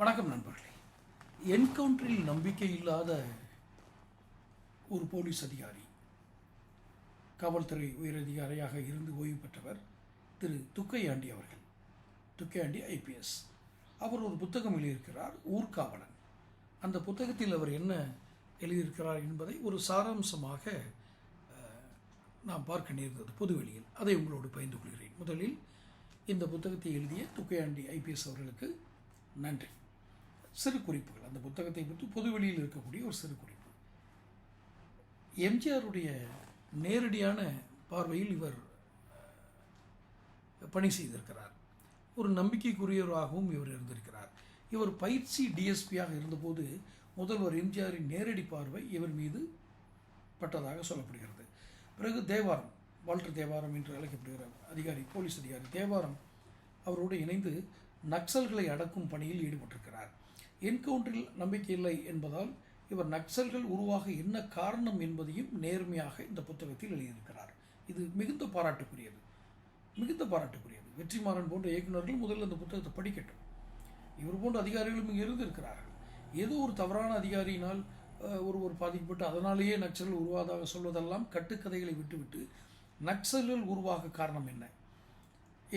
வணக்கம் நண்பர்களே. என்கவுண்டரில் நம்பிக்கை இல்லாத ஒரு போலீஸ் அதிகாரி காவல்துறை உயரதிகாரியாக இருந்து ஓய்வு பெற்றவர் திரு துக்கையாண்டி அவர்கள். துக்கையாண்டி ஐபிஎஸ் அவர் ஒரு புத்தகம் எழுதியிருக்கிறார் ஊர்காவலன். அந்த புத்தகத்தில் அவர் என்ன எழுதியிருக்கிறார் என்பதை ஒரு சாராம்சமாக நாம் பார்க்க நேர்ந்தது பொதுவெளியில். அதை உங்களோடு பகிர்ந்து கொள்கிறேன். முதலில் இந்த புத்தகத்தை எழுதிய துக்கையாண்டி ஐபிஎஸ் அவர்களுக்கு நன்றி. சிறு குறிப்புகள். அந்த புத்தகத்தை பற்றி பொதுவெளியில் இருக்கக்கூடிய ஒரு சிறு குறிப்பு. எம்ஜிஆருடைய நேரடியான பார்வையில் இவர் பணி செய்திருக்கிறார். ஒரு நம்பிக்கைக்குரியவராகவும் இவர் இருந்திருக்கிறார். இவர் பயிற்சி டிஎஸ்பியாக இருந்தபோது முதல்வர் எம்ஜிஆரின் நேரடி பார்வை இவர் மீது பட்டதாக சொல்லப்படுகிறது. பிறகு தேவாரம் வால்டர் தேவாரம் என்று அழைக்கப்படுகிற அதிகாரி போலீஸ் அதிகாரி தேவாரம் அவரோடு இணைந்து நக்சல்களை அடக்கும் பணியில் ஈடுபட்டிருக்கிறார். என்கவுண்டரில் நம்பிக்கை இல்லை என்பதால் இவர் நக்சல்கள் உருவாக என்ன காரணம் என்பதையும் நேர்மையாக இந்த புத்தகத்தில் எழுதியிருக்கிறார். இது மிகுந்த பாராட்டுக்குரியது. மிகுந்த பாராட்டுக்குரியது. வெற்றிமாறன் போன்ற இயக்குநர்கள் முதல்ல இந்த புத்தகத்தை படிக்கட்டும். இவர் போன்ற அதிகாரிகளும் இங்கே இருந்திருக்கிறார்கள். ஏதோ ஒரு தவறான அதிகாரியினால் ஒருவர் பாதிக்கப்பட்டு அதனாலேயே நக்சல்கள் உருவாதாக சொல்வதெல்லாம் கட்டுக்கதைகளை விட்டுவிட்டு நக்சல்கள் உருவாக காரணம் என்ன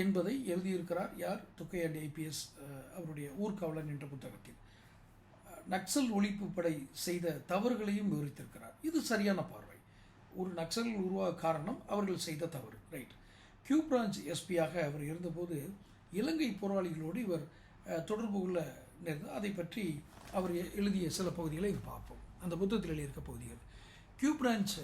என்பதை எழுதியிருக்கிறார் யார்? துக்கையாண்டி ஐபிஎஸ் அவருடைய ஊர்காவலன் என்ற புத்தகத்தில். நக்சல் ஒழிப்பு படை செய்த தவறுகளையும் விவரித்திருக்கிறார். இது சரியான பார்வை. ஒரு நக்சல் உருவாக காரணம் அவர்கள் செய்த தவறு. ரைட் கியூ பிரான்ச் எஸ்பியாக அவர் இருந்தபோது இலங்கை போராளிகளோடு இவர் தொடர்பு கொள்ள நேர்ந்தது. அதை பற்றி அவர் எழுதிய சில பகுதிகளை இது பார்ப்போம். அந்த புத்தகத்தில் எழுதியிருக்க பகுதிகள். கியூ பிரான்ச்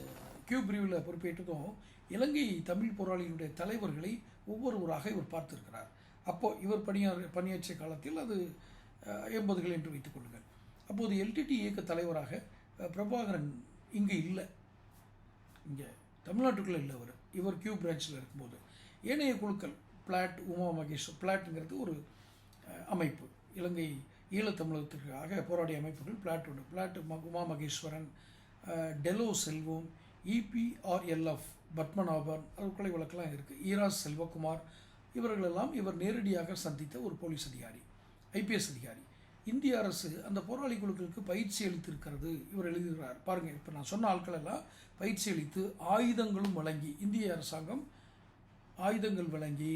கியூ பிரிவில் பொறுப்பேற்றதும் இலங்கை தமிழ் போராளிகளுடைய தலைவர்களை ஒவ்வொருவராக இவர் பார்த்திருக்கிறார். அப்போது இவர் பணியாற்ற பணியாற்றிய காலத்தில் அது எண்பதுகள் என்று வைத்துக் கொள்ளுங்கள். அப்போது எல்டிடி இயக்க தலைவராக பிரபாகரன் இங்கே இல்லை. இங்கே தமிழ்நாட்டுக்குள்ளே இல்லை அவர். இவர் கியூ பிரான்ச்சில் இருக்கும்போது. ஏனைய குழுக்கள் பிளாட் உமா மகேஷ் பிளாட்டுங்கிறது ஒரு அமைப்பு. இலங்கை ஈழத்தமிழகத்திற்காக போராடிய அமைப்புகள் பிளாட் உண்டு. பிளாட் ம- உமா மகேஸ்வரன் டெலோ செல்வம் இபிஆர்எல்எஃப் பத்மநாபன் அது கொலை வழக்கெல்லாம் இருக்குது ஈராஸ் செல்வகுமார் இவர்களெல்லாம் இவர் நேரடியாக சந்தித்த ஒரு போலீஸ் அதிகாரி ஐபிஎஸ் அதிகாரி. இந்திய அரசு அந்த போராளி குழுக்களுக்கு பயிற்சி அளித்திருக்கிறது. இவர் எழுதுகிறார். பாருங்கள் இப்போ நான் சொன்ன ஆட்கள் எல்லாம் பயிற்சி அளித்து ஆயுதங்களும் வழங்கி இந்திய அரசாங்கம் ஆயுதங்கள் வழங்கி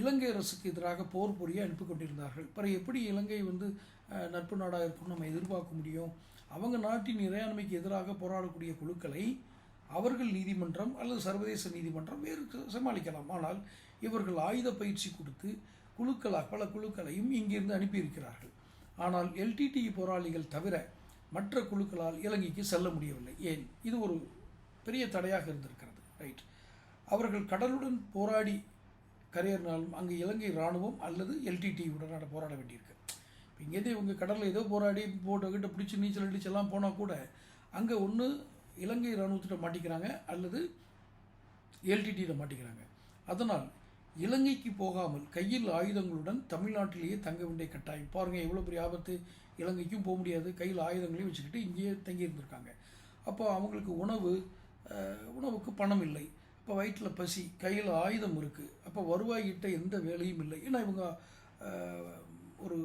இலங்கை அரசுக்கு எதிராக போர் புரிய அனுப்பி கொண்டிருந்தார்கள். பிறகு எப்படி இலங்கை வந்து நட்பு நாடாக இருக்கும் நம்ம எதிர்பார்க்க முடியும்? அவங்க நாட்டின் இறையாண்மைக்கு எதிராக போராடக்கூடிய குழுக்களை அவர்கள் நீதிமன்றம் அல்லது சர்வதேச நீதிமன்றம் வேறு சமாளிக்கலாம். ஆனால் இவர்கள் ஆயுத பயிற்சி கொடுத்து குழுக்களாக பல குழுக்களையும் இங்கிருந்து அனுப்பியிருக்கிறார்கள். ஆனால் எல்டிடி போராளிகள் தவிர மற்ற குழுக்களால் இலங்கைக்கு செல்ல முடியவில்லை. ஏன்? இது ஒரு பெரிய தடையாக இருந்திருக்கிறது. ரைட் அவர்கள் கடலுடன் போராடி கரையறினாலும் அங்கே இலங்கை இராணுவம் அல்லது எல்டிடியுடன் போராட வேண்டியிருக்கு. இப்போ இங்கேருந்து இவங்க கடலில் ஏதோ போராடி போட்டோ பிடிச்சி நீச்சல் அடிச்சு எல்லாம் போனால் கூட அங்கே ஒன்று இலங்கை இராணுவத்திட்ட மாட்டிக்கிறாங்க அல்லது எல்டிடியில் மாட்டிக்கிறாங்க. அதனால் இலங்கைக்கு போகாமல் கையில் ஆயுதங்களுடன் தமிழ்நாட்டிலேயே தங்க வேண்டிய கட்டாயம். பாருங்கள் எவ்வளோ பெரிய ஆபத்து. இலங்கைக்கும் போக முடியாது. கையில் ஆயுதங்களையும் வச்சுக்கிட்டு இங்கேயே தங்கி இருந்திருக்காங்க. அப்போ அவங்களுக்கு உணவு உணவுக்கு பணம் இல்லை. இப்போ வயிற்றில் பசி கையில் ஆயுதம் இருக்குது அப்போ வருவாய்கிட்ட எந்த வேலையும் இல்லை. ஏன்னா இவங்க ஒரு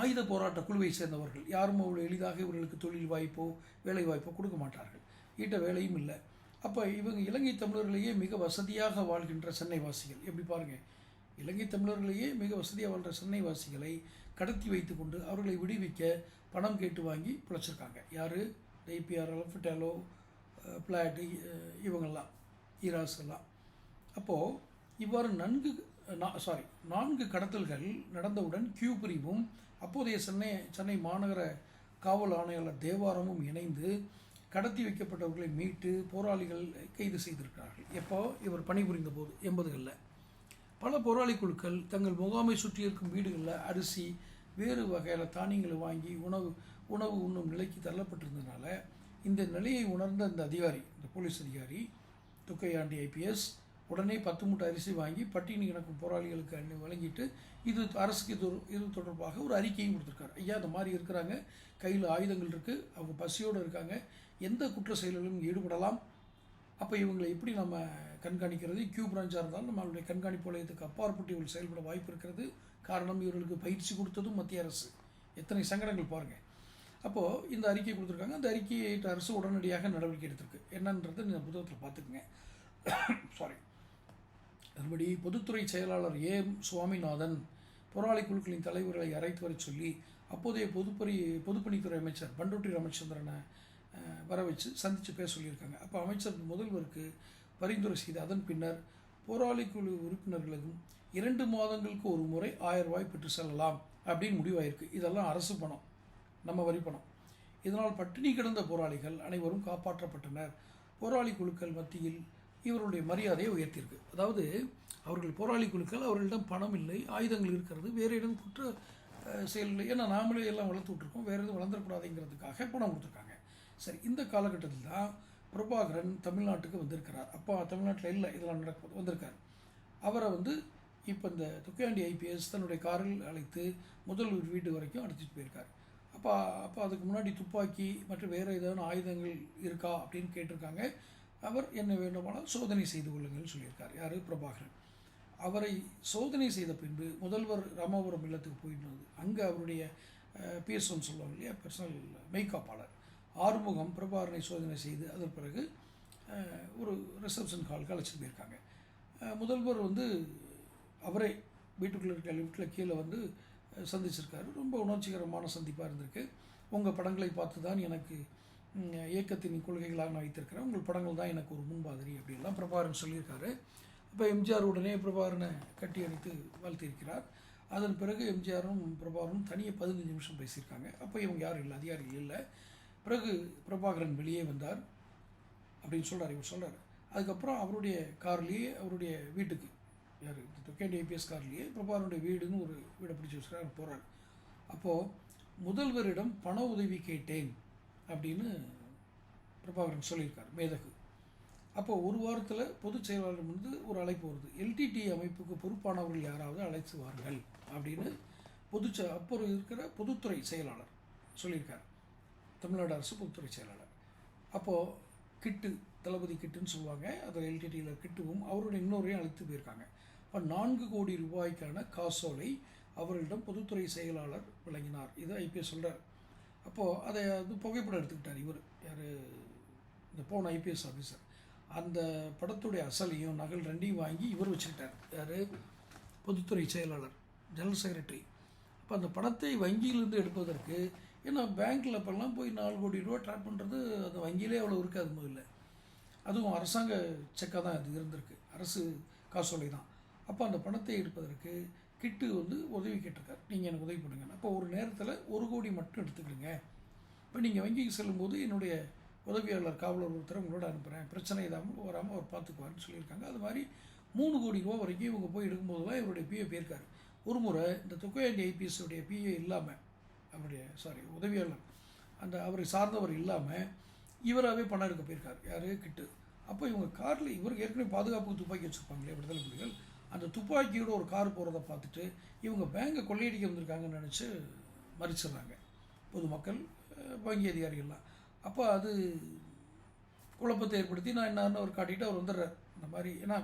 ஆயுத போராட்ட குழுவை சேர்ந்தவர்கள். யாரும் அவ்வளோ எளிதாக இவர்களுக்கு தொழில் வாய்ப்போ வேலை வாய்ப்போ கொடுக்க மாட்டார்கள். ஈட்ட வேலையும் இல்லை. அப்போ இவங்க இலங்கை தமிழர்களையே மிக வசதியாக வாழ்கின்ற சென்னைவாசிகள். எப்படி பாருங்கள் இலங்கை தமிழர்களையே மிக வசதியாக வாழ்கிற சென்னைவாசிகளை கடத்தி வைத்துக்கொண்டு அவர்களை விடுவிக்க பணம் கேட்டு வாங்கி பிழைச்சிருக்காங்க. யார்? ஐபிஆர் அலஃபிட்டாலோ பிளாட் இவங்கெல்லாம் ஈராஸ் எல்லாம். அப்போது இவ்வாறு நன்கு சாரி நான்கு கடத்தல்கள் நடந்தவுடன் கியூ பிரிவும் அப்போதைய சென்னை சென்னை மாநகர காவல் ஆணையாளர் தேவாரமும் இணைந்து கடத்தி வைக்கப்பட்டவர்களை மீட்டு போராளிகள் கைது செய்திருக்கிறார்கள். எப்போ? இவர் பணிபுரிந்த போது எண்பதுகளில். பல போராளி குழுக்கள் தங்கள் முகாமை சுற்றி இருக்கும் வீடுகளில் அரிசி வேறு வகையான தானியங்களை வாங்கி உணவு உணவு உண்ணும் நிலைக்கு தள்ளப்பட்டிருந்ததுனால இந்த நிலையை உணர்ந்த இந்த அதிகாரி இந்த போலீஸ் அதிகாரி துக்கையாண்டி ஐபிஎஸ் உடனே பத்து மூட்டை அரிசி வாங்கி பட்டினி கிடக்கும் போராளிகளுக்கு அள்ளி வழங்கிட்டு இது அரசுக்கு இது இது தொடர்பாக ஒரு அறிக்கையும் கொடுத்துருக்காரு. ஐயா இந்த மாதிரி இருக்கிறாங்க. கையில் ஆயுதங்கள் இருக்குது அவங்க பசியோடு இருக்காங்க. எந்த குற்ற செயல்களிலும் ஈடுபடலாம். அப்போ இவங்களை எப்படி நம்ம கண்காணிக்கிறது? கியூ பிரான்ச்சாக இருந்தாலும் நம்மளுடைய கண்காணிப்பு வளையத்துக்கு அப்பாற்பட்டு இவர்கள் செயல்பட வாய்ப்பு இருக்கிறது. காரணம் இவர்களுக்கு பயிற்சி கொடுத்ததும் மத்திய அரசு. எத்தனை சங்கடங்கள் பாருங்கள் அப்போது இந்த அறிக்கை கொடுத்துருக்காங்க. அந்த அறிக்கையை அரசு உடனடியாக நடவடிக்கை எடுத்திருக்கு. என்னன்றது இந்த புத்தகத்தில் பார்த்துக்குங்க. சாரி மறுபடி பொதுத்துறை செயலாளர் ஏ. சுவாமிநாதன் போராளி குழுக்களின் தலைவர்களை அழைத்து வர சொல்லி அப்போதைய பொதுப்பணி பொதுப்பணித்துறை அமைச்சர் பண்டோட்டி ராமச்சந்திரனை வர வச்சு சந்தித்து பேச சொல்லியிருக்காங்க. அப்போ அமைச்சர் முதல்வருக்கு பரிந்துரை செய்து அதன் பின்னர் போராளி குழு உறுப்பினர்களுக்கும் இரண்டு மாதங்களுக்கு ஒரு முறை ஆயிரம் ரூபாய் பெற்று செல்லலாம் அப்படின்னு முடிவாயிருக்கு. இதெல்லாம் அரசு பணம் நம்ம வரி பணம். இதனால் பட்டினி கிடந்த போராளிகள் அனைவரும் காப்பாற்றப்பட்டனர். போராளி குழுக்கள் மத்தியில் இவருடைய மரியாதையை உயர்த்தியிருக்கு. அதாவது அவர்கள் போராளி குழுக்கள் அவர்களிடம் பணம் இல்லை ஆயுதங்கள் இருக்கிறது வேறு இடம் குற்ற செயல் செயல்கள் ஏன்னா நாமளே எல்லாம் வளர்த்து விட்ருக்கோம் வேறு எதுவும் வளர்ந்துடக்கூடாதுங்கிறதுக்காக பணம் கொடுத்துருக்காங்க. சரி இந்த காலகட்டத்தில் தான் பிரபாகரன் தமிழ்நாட்டுக்கு வந்திருக்கிறார். அப்போ தமிழ்நாட்டில் இல்லை இதெல்லாம் நடக்க வந்திருக்கார். அவரை வந்து இப்போ இந்த துக்கையாண்டி ஐபிஎஸ் தன்னுடைய காரில் அழைத்து முதல்வர் வீடு வரைக்கும் அழைச்சிட்டு போயிருக்கார். அப்போ அப்போ அதுக்கு முன்னாடி துப்பாக்கி மற்றும் வேறு ஏதாவது ஆயுதங்கள் இருக்கா அப்படின்னு கேட்டிருக்காங்க. அவர் என்ன வேண்டுமானால் சோதனை செய்து கொள்ளுங்கள் சொல்லியிருக்கார். யார்? பிரபாகரன். அவரை சோதனை செய்த பின்பு முதல்வர் ராமாபுரம் இல்லத்துக்கு போயிட்டு வந்து அங்கே அவருடைய பிஎஸ்ஒன் சொல்லுவாங்க இல்லையா? பர்சனல் மெய்காப்பாளர் ஆறுமுகம் பிரபாரனை சோதனை செய்து அதன் பிறகு ஒரு ரிசப்ஷன் ஹாலுக்கு அழைச்சிட்டு போயிருக்காங்க. முதல்வர் வந்து அவரே வீட்டுக்குள்ளே இருக்க லிஃப்ட்டில் கீழே வந்து சந்திச்சிருக்காரு. ரொம்ப உணர்ச்சிகரமான சந்திப்பாக இருந்திருக்கு. உங்கள் படங்களை பார்த்து தான் எனக்கு இயக்கத்தின் கொள்கைகளாக நான் வைத்திருக்கிறேன். உங்கள் படங்கள் தான் எனக்கு ஒரு முன்மாதிரி அப்படின்லாம் பிரபாகரன் சொல்லியிருக்காரு. அப்போ எம்ஜிஆர் உடனே பிரபாகரனை கட்டி அணைத்து வாழ்த்தியிருக்கிறார். அதன் பிறகு எம்ஜிஆரும் பிரபாகரனும் தனியாக பதினஞ்சு நிமிஷம் பேசியிருக்காங்க. அப்போ இவங்க யாரும் இல்லை அதிகாரிகள் இல்லை. பிறகு பிரபாகரன் வெளியே வந்தார். அப்படின்னு சொல்கிறார் இவர் சொல்கிறார் அதுக்கப்புறம் அவருடைய கார்லேயே அவருடைய வீட்டுக்கு யார்? தொக்கேண்டி ஐபிஎஸ் கார்லேயே பிரபாகரனுடைய வீடுன்னு ஒரு வீடை பிடிச்சி வச்சுருக்காரு போகிறார் அப்போது முதல்வரிடம் பண உதவி கேட்டேன் அப்படின்னு பிரபாகரன் சொல்லியிருக்கார் மேதகு. அப்போ ஒரு வாரத்தில் பொதுச் செயலாளர் வந்து ஒரு அழைப்பு வருது. எல்டிடி அமைப்புக்கு பொறுப்பானவர்கள் யாராவது அழைத்து வாருங்கள் அப்படின்னு பொதுச்ச அப்போ இருக்கிற பொதுத்துறை செயலாளர் சொல்லியிருக்கார். தமிழ்நாடு அரசு பொதுத்துறை செயலாளர். அப்போது கிட்டு தளபதி கிட்டுன்னு சொல்லுவாங்க. அதில் எல்டிடியில் கிட்டுவும் அவருடைய இன்னொரையும் அழைத்து போயிருக்காங்க. இப்போ நான்கு கோடி ரூபாய்க்கான காசோலை அவர்களிடம் பொதுத்துறை செயலாளர் வழங்கினார். இது ஐபிஎஸ் சொல்கிறார் அப்போது அதை அது புகைப்படம் எடுத்துக்கிட்டார் இவர். யார்? இந்த போன ஐபிஎஸ் ஆஃபீஸர் அந்த படத்துடைய அசலையும் நகல் ரெண்டையும் வாங்கி இவர் வச்சுக்கிட்டார். யார்? பொதுத்துறை செயலாளர் ஜெனரல் செக்ரட்டரி. அப்போ அந்த படத்தை வங்கியிலிருந்து எடுப்பதற்கு ஏன்னா பேங்க்கில் அப்போல்லாம் போய் நாலு கோடி ரூபா ட்ராப் பண்ணுறது அது வங்கியிலே அவ்வளோ இருக்காது முதல்ல. அதுவும் அரசாங்க செக்காக தான் இது இருந்திருக்கு. அரசு காசோலை தான். அப்போ அந்த பணத்தை எடுப்பதற்கு கிட்டு வந்து உதவி கேட்டிருக்கார். நீங்கள் எனக்கு உதவி பண்ணுங்க. அப்போ ஒரு நேரத்தில் ஒரு கோடி மட்டும் எடுத்துக்கிடுங்க. இப்போ நீங்கள் வங்கிக்கு செல்லும்போது என்னுடைய உதவியாளர் காவலர் ஒருத்தர் உங்களோட அனுப்புகிறேன் பிரச்சனை இல்லாமல் வராமல் அவர் பார்த்துக்குவார்னு சொல்லியிருக்காங்க. அது மாதிரி மூணு கோடி ரூபா வரைக்கும் இவங்க போய் எடுக்கும்போதெல்லாம் இவருடைய பிஏ போயிருக்காரு. ஒரு முறை இந்த தொக்கையாண்டி ஐபிஎஸ்ஸுடைய பிஏ இல்லாமல் அவருடைய சாரி உதவியாளர். அந்த அவரை சார்ந்தவர் இல்லாமல் இவராகவே பணம் எடுக்க போயிருக்கார். யாரு? கிட்டு. அப்போ இவங்க காரில் இவருக்கு ஏற்கனவே பாதுகாப்புக்கு துப்பாக்கி வச்சுருப்பாங்களே விடுதலை புலிகள். அந்த துப்பாக்கியோட ஒரு கார் போகிறத பார்த்துட்டு இவங்க பேங்கை கொள்ளையடிக்க வந்திருக்காங்கன்னு நினச்சி மறிச்சிடுறாங்க. பொதுமக்கள் வங்கி அதிகாரிகள்லாம். அப்போ அது குழப்பத்தை ஏற்படுத்தி நான் என்னன்னு அவர் காட்டிட்டு அவர் வந்துடுறார். இந்த மாதிரி ஏன்னா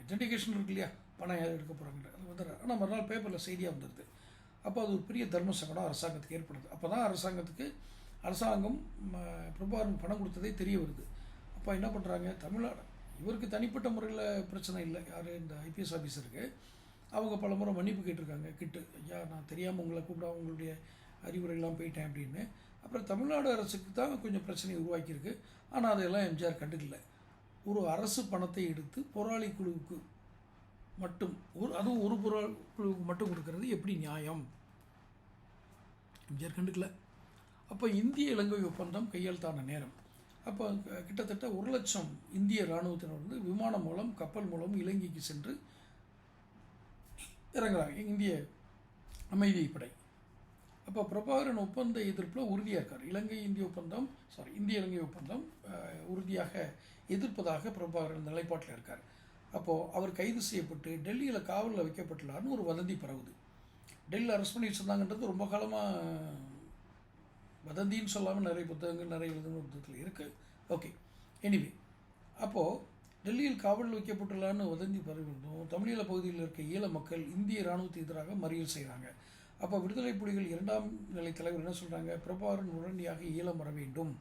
ஐடென்டிஃபிகேஷன் இருக்கு இல்லையா? பணம் யார் எடுக்க போகிறாங்க அது வந்துடுறார். ஆனால் மறுநாள் பேப்பரில் செய்தியாக வந்துடுது. அப்போ அது ஒரு பெரிய தர்ம சங்கடம் அரசாங்கத்துக்கு ஏற்படுது. அப்போ தான் அரசாங்கத்துக்கு அரசாங்கம் ம, பிரபாகரன் பணம் கொடுத்ததே தெரிய வருது. அப்போ என்ன பண்ணுறாங்க தமிழ்நாடு இவருக்கு தனிப்பட்ட முறையில் பிரச்சனை இல்லை. யார் இந்த ஐபிஎஸ் ஆஃபீஸருக்கு அவங்க பல முறை மன்னிப்பு கேட்டிருக்காங்க கிட்டு. ஐயா நான் தெரியாமல் உங்களை கூப்பிட உங்களுடைய அறிவுரையெல்லாம் போயிட்டேன் அப்படின்னு. அப்புறம் தமிழ்நாடு அரசுக்கு தான் கொஞ்சம் பிரச்சனை உருவாக்கியிருக்கு. ஆனால் அதையெல்லாம் எம்ஜிஆர் கண்டுக்கல. ஒரு அரசு பணத்தை எடுத்து போராளி குழுவுக்கு மட்டும் ஒரு அதுவும் ஒரு போராளி குழுவுக்கு மட்டும் கொடுக்கறது எப்படி நியாயம்? எம்ஜிஆர் கண்டுக்கல. அப்போ இந்திய இலங்கை ஒப்பந்தம் கையெழுத்தான நேரம். அப்போ கிட்டத்தட்ட ஒரு லட்சம் இந்திய இராணுவத்தினர் வந்து விமானம் மூலம் கப்பல் மூலம் இலங்கைக்கு சென்று இறங்குறாங்க. இந்திய அமைதி படை. அப்போ பிரபாகரன் ஒப்பந்த எதிர்ப்பில் உறுதியாக இருக்கார். இலங்கை இந்திய ஒப்பந்தம் சாரி இந்திய இலங்கை ஒப்பந்தம் உறுதியாக எதிர்ப்பதாக பிரபாகரன் நிலைப்பாட்டில் இருக்கார். அப்போது அவர் கைது செய்யப்பட்டு டெல்லியில் காவலில் வைக்கப்பட்டுள்ளார்னு ஒரு வதந்தி பரவுது. டெல்லியில் அரெஸ்ட் பண்ணி வச்சுருந்தாங்கன்றது ரொம்ப காலமாக வதந்தின்னு சொல்லாமல் நிறைய புத்தகங்கள் நிறைய எழுதுன புத்தகத்தில் இருக்குது ஓகே எனிவே அப்போது டெல்லியில் காவலில் வைக்கப்பட்டுள்ளான்னு வதந்தி பரவிருந்தும் தமிழீழ பகுதியில் இருக்க ஈழ மக்கள் இந்திய இராணுவத்துக்கு எதிராக மறியல் செய்கிறாங்க அப்போ விடுதலை புலிகள் இரண்டாம் நிலை தலைவர் என்ன சொல்கிறாங்க பிரபாரன் உடனடியாக ஈழம் வர வேண்டும்.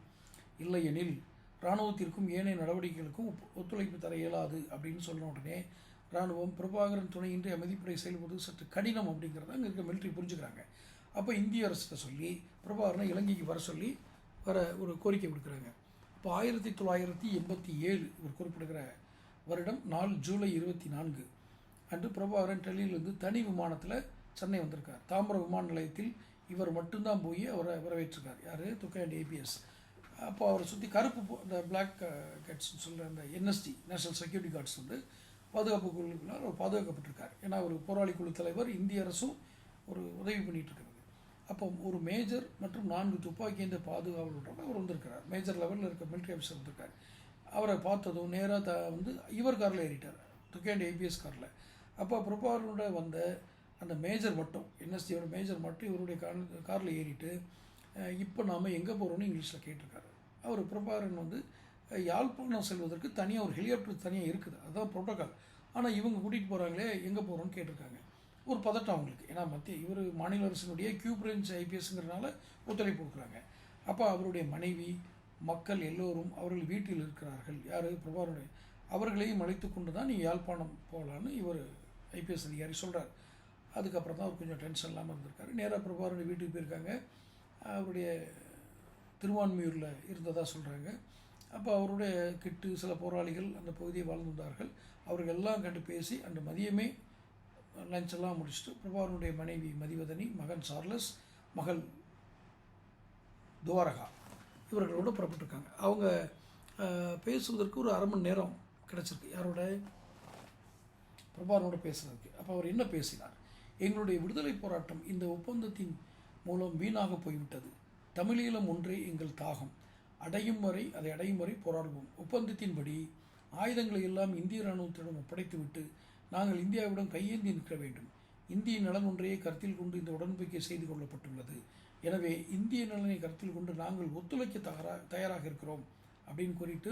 இல்லையெனில் இராணுவத்திற்கும் ஏனைய நடவடிக்கைகளுக்கும் ஒத்துழைப்பு தர இயலாது அப்படின்னு சொன்ன உடனே இராணுவம் பிரபாகரன் துணையின்றி அமைதிப்படை செயல்படுவது சற்று கடினம் அப்படிங்கிறத அங்கே இருக்க மிலிட்ரி புரிஞ்சுக்கிறாங்க. அப்போ இந்திய அரசிட்ட சொல்லி பிரபாகரனை இலங்கைக்கு வர சொல்லி வர ஒரு கோரிக்கை விடுக்கிறாங்க. இப்போ ஆயிரத்தி தொள்ளாயிரத்தி எண்பத்தி ஏழு இவர் குறிப்பிடுகிற வருடம் நாலு ஜூலை இருபத்தி நான்கு அன்று பிரபாகரன் டெல்லியிலிருந்து தனி விமானத்தில் சென்னை வந்திருக்கார். தாம்பரம் விமான நிலையத்தில் இவர் மட்டும்தான் போய் அவரை வரவேற்றிருக்கார். யார்? துக்கையாண்டி ஏபிஎஸ். அப்போ அவரை சுற்றி கருப்பு அந்த பிளாக் கட்ஸ்னு uh, சொல்கிற அந்த என்எஸ்டி நேஷனல் செக்யூரிட்டி கார்ட்ஸ் வந்து பாதுகாப்பு குழுவினர் அவர் பாதுகாக்கப்பட்டிருக்கார். ஏன்னா ஒரு போராளி குழு தலைவர் இந்திய அரசும் ஒரு உதவி பண்ணிட்டு இருக்கிறது அப்போ ஒரு மேஜர் மற்றும் நான்கு துப்பாக்கி இந்த பாதுகாவலரோட அவர் வந்திருக்கிறார். மேஜர் லெவலில் இருக்க மிலிட்ரி ஆஃபீஸர் வந்திருக்கார். அவரை பார்த்ததும் நேராக த வந்து இவர் காரில் ஏறிட்டார். துக்கேண்ட் ஏபிஎஸ் காரில். அப்போ பிரபாகரனோட வந்த அந்த மேஜர் மட்டும் என்எஸ்டியோட மேஜர் மட்டும் இவருடைய கார் காரில் ஏறிட்டு இப்போ நாம் எங்கே போகிறோம்னு இங்கிலீஷில் கேட்டிருக்காரு. அவர் பிரபாகரன் வந்து யாழ்ப்பாணம் செல்வதற்கு தனியாக ஒரு ஹெலிகாப்டர் தனியாக இருக்குது. அதுதான் ப்ரோட்டோக்கால் ஆனால் இவங்க கூட்டிகிட்டு போகிறாங்களே எங்கே போகிறோன்னு கேட்டிருக்காங்க. ஒரு பதட்டம் அவங்களுக்கு. ஏன்னா மத்திய இவர் மாநில அரசினுடைய கியூ பிரான்ச் ஐபிஎஸ்ங்கிறனால ஒத்துழைப்பு கொடுக்குறாங்க. அப்போ அவருடைய மனைவி மக்கள் எல்லோரும் அவர்கள் வீட்டில் இருக்கிறார்கள். யார்? பிரபாருடைய அவர்களையும் அழைத்து கொண்டு தான் நீ யாழ்ப்பாணம் போகலான்னு இவர் ஐபிஎஸ் அதிகாரி சொல்கிறார் அதுக்கப்புறம் தான் அவர் கொஞ்சம் டென்ஷன் இல்லாமல் இருந்திருக்காரு. நேராக பிரபாருடைய வீட்டுக்கு போயிருக்காங்க. அவருடைய திருவான்மையூரில் இருந்ததாக சொல்கிறாங்க அப்போ அவருடைய கிட்டு சில போராளிகள் அந்த பகுதியை வாழ்ந்து வந்தார்கள். அவர்கள் எல்லாம் கண்டு பேசி அன்று மதியமே லஞ்ச் எல்லாம் முடிச்சுட்டு பிரபாவனுடைய மனைவி மதிவதனி மகன் சார்லஸ் மகள் துவாரகா இவர்களோடு புறப்பட்டிருக்காங்க. அவங்க பேசுவதற்கு ஒரு அரை மணி நேரம் கிடச்சிருக்கு. யாரோட? பிரபாவனோட பேசுகிறதுக்கு அப்போ அவர் என்ன பேசினார்? எங்களுடைய விடுதலை போராட்டம் இந்த ஒப்பந்தத்தின் மூலம் வீணாக போய்விட்டது. தமிழீழம் ஒன்றே எங்கள் தாகம். அடையும் வரை அதை அடையும் வரை போராடுவோம். ஒப்பந்தத்தின்படி ஆயுதங்களை எல்லாம் இந்திய இராணுவத்திடம் ஒப்படைத்துவிட்டு நாங்கள் இந்தியாவிடம் கையேந்தி நிற்க வேண்டும். இந்திய நலன் ஒன்றையே கருத்தில் கொண்டு இந்த உடன்படிக்கை செய்து கொள்ளப்பட்டுள்ளது. எனவே இந்திய நலனை கருத்தில் கொண்டு நாங்கள் ஒத்துழைக்க தயாரா தயாராக இருக்கிறோம் அப்படின்னு கூறிட்டு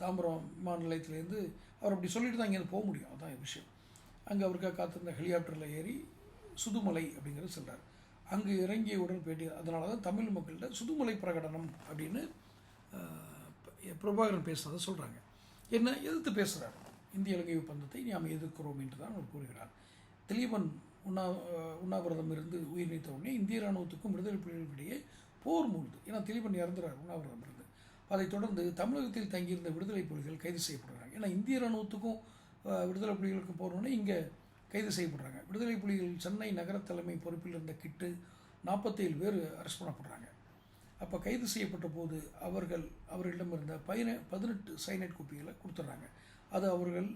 தாம்பரம் விமான நிலையத்திலேருந்து அவர் அப்படி சொல்லிட்டு தான் இங்கேருந்து போக முடியும். அதான் விஷயம். அங்கே அவருக்காக காத்திருந்த ஹெலிகாப்டரில் ஏறி சுதுமலை அப்படிங்கிறது சொல்கிறார் அங்கு இறங்கியவுடன் பேட்டி அதனால தான் தமிழ் மக்கள்கிட்ட சுதுமலை பிரகடனம் அப்படின்னு பிரபாகரன் பேசுனதை சொல்கிறாங்க என்ன எதிர்த்து பேசுகிறார் இந்திய இலங்கை ஒப்பந்தத்தை நாம் எதிர்க்கிறோம் என்று தான் அவர் கூறுகிறார். திலீபன் உண்ணா உண்ணாவிரதம் இருந்து உயிர் நீத்த உடனே இந்திய இராணுவத்துக்கும் விடுதலை புலிகளுக்கிடையே போர் மூழ்குது. ஏன்னா திலீபன் இறந்துறார் உண்ணாவிரதம் இருந்து. அதைத் தொடர்ந்து தமிழகத்தில் தங்கியிருந்த விடுதலை புலிகள் கைது செய்யப்படுறாங்க. ஏன்னா இந்திய இராணுவத்துக்கும் விடுதலை புலிகளுக்கும் போகிறோன்னே இங்கே கைது செய்யப்படுறாங்க. விடுதலை புலிகள் சென்னை நகர தலைமை பொறுப்பில் இருந்த கிட்டு நாற்பத்தேழு பேர் அரெஸ்ட் பண்ணப்படுறாங்க. அப்போ கைது செய்யப்பட்ட போது அவர்கள் அவர்களிடம் இருந்த பதின பதினெட்டு சைனைட் குப்பிகளை கொடுத்துட்றாங்க. அது அவர்கள்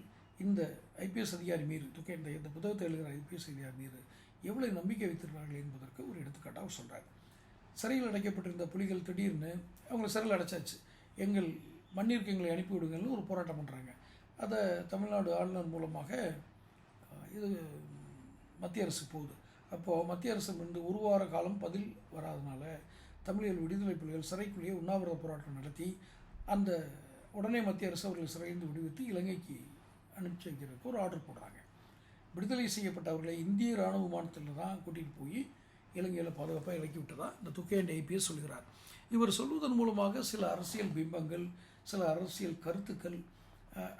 இந்த ஐபிஎஸ் அதிகாரி மீது துக்கை இந்த இந்த புத்தகத்தை எழுதுகிற ஐபிஎஸ் அதிகாரி மீது எவ்வளவு நம்பிக்கை வைத்திருக்கிறார்கள் என்பதற்கு ஒரு எடுத்துக்காட்டாக சொல்கிறாங்க சொல்கிறார் சிறையில் அடைக்கப்பட்டிருந்த புலிகள் திடீர்னு அவங்கள சிறையில் அடைச்சாச்சு. எங்கள் மண்ணிற்கு எங்களை அனுப்பி விடுங்கள்னு ஒரு போராட்டம் பண்ணுறாங்க அதை தமிழ்நாடு ஆளுநர் மூலமாக இது மத்திய அரசு போகுது. அப்போது மத்திய அரசு வந்து ஒரு வார காலம் பதில் வராதனால தமிழர்கள் விடுதலை புலிகள் சிறைக்குள்ளேயே உண்ணாவிரத போராட்டம் நடத்தி அந்த உடனே மத்திய அரசு அவர்கள் சிறையிலிருந்து விடுவித்து இலங்கைக்கு அனுப்பிச்சு வைக்கிறதுக்கு ஒரு ஆர்டர் போடுறாங்க. விடுதலை செய்யப்பட்டவர்களை இந்திய இராணுவ விமானத்தில் தான் கூட்டிகிட்டு போய் இலங்கையில் பாதுகாப்பாக இறக்கி விட்டதா? இந்த துக்கையண்ட ஐபிஎஸ் சொல்கிறார் இவர் சொல்வதன் மூலமாக சில அரசியல் பிம்பங்கள் சில அரசியல் கருத்துக்கள்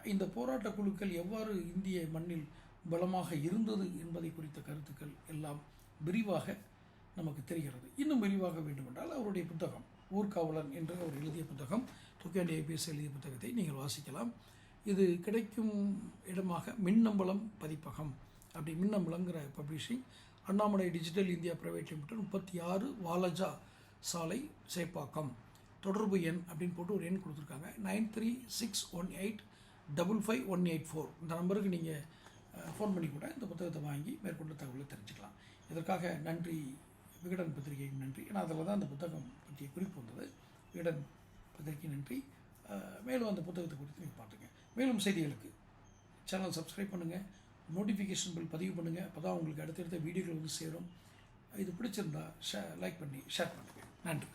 இந்த போராட்ட குழுக்கள் எவ்வாறு இந்திய மண்ணில் பலமாக இருந்தது என்பதை குறித்த கருத்துக்கள் எல்லாம் விரிவாக நமக்கு தெரிகிறது. இன்னும் விரிவாக வேண்டுமென்றால் அவருடைய புத்தகம் ஊர்காவலன் என்று அவர் எழுதிய புத்தகம் துக்கேண்டி ஐபிஎஸ் எழுதிய புத்தகத்தை நீங்கள் வாசிக்கலாம். இது கிடைக்கும் இடமாக மின்னம்பலம் பதிப்பகம். அப்படி மின்னம்பலங்கிற publishing Annamalai digital India private limited முப்பத்தி ஆறு வாலஜா சாலை சேப்பாக்கம். தொடர்பு எண் அப்படின்னு போட்டு ஒரு எண் கொடுத்துருக்காங்க. Nine three six one eight double five one eight four. இந்த நம்பருக்கு நீங்கள் ஃபோன் பண்ணி கூட இந்த புத்தகத்தை வாங்கி மேற்கொண்டு தகவலை தெரிஞ்சுக்கலாம். இதற்காக நன்றி விகடன் பத்திரிகைக்கு நன்றி. ஏன்னா அதில் தான் அந்த புத்தகம் பற்றிய குறிப்பு வந்தது. விகடன் பத்திரிகை நன்றி. மேலும் அந்த புத்தகத்தை குறித்து நீங்கள் பார்த்துங்க. மேலும் செய்திகளுக்கு சேனல் சப்ஸ்கிரைப் பண்ணுங்கள் நோட்டிஃபிகேஷன் பில் பதிவு பண்ணுங்கள் அப்போ தான் உங்களுக்கு அடுத்தடுத்த வீடியோக்கள் வந்து சேரும். இது பிடிச்சிருந்தா ஷே லைக் பண்ணி ஷேர் பண்ணுங்கள் நன்றி.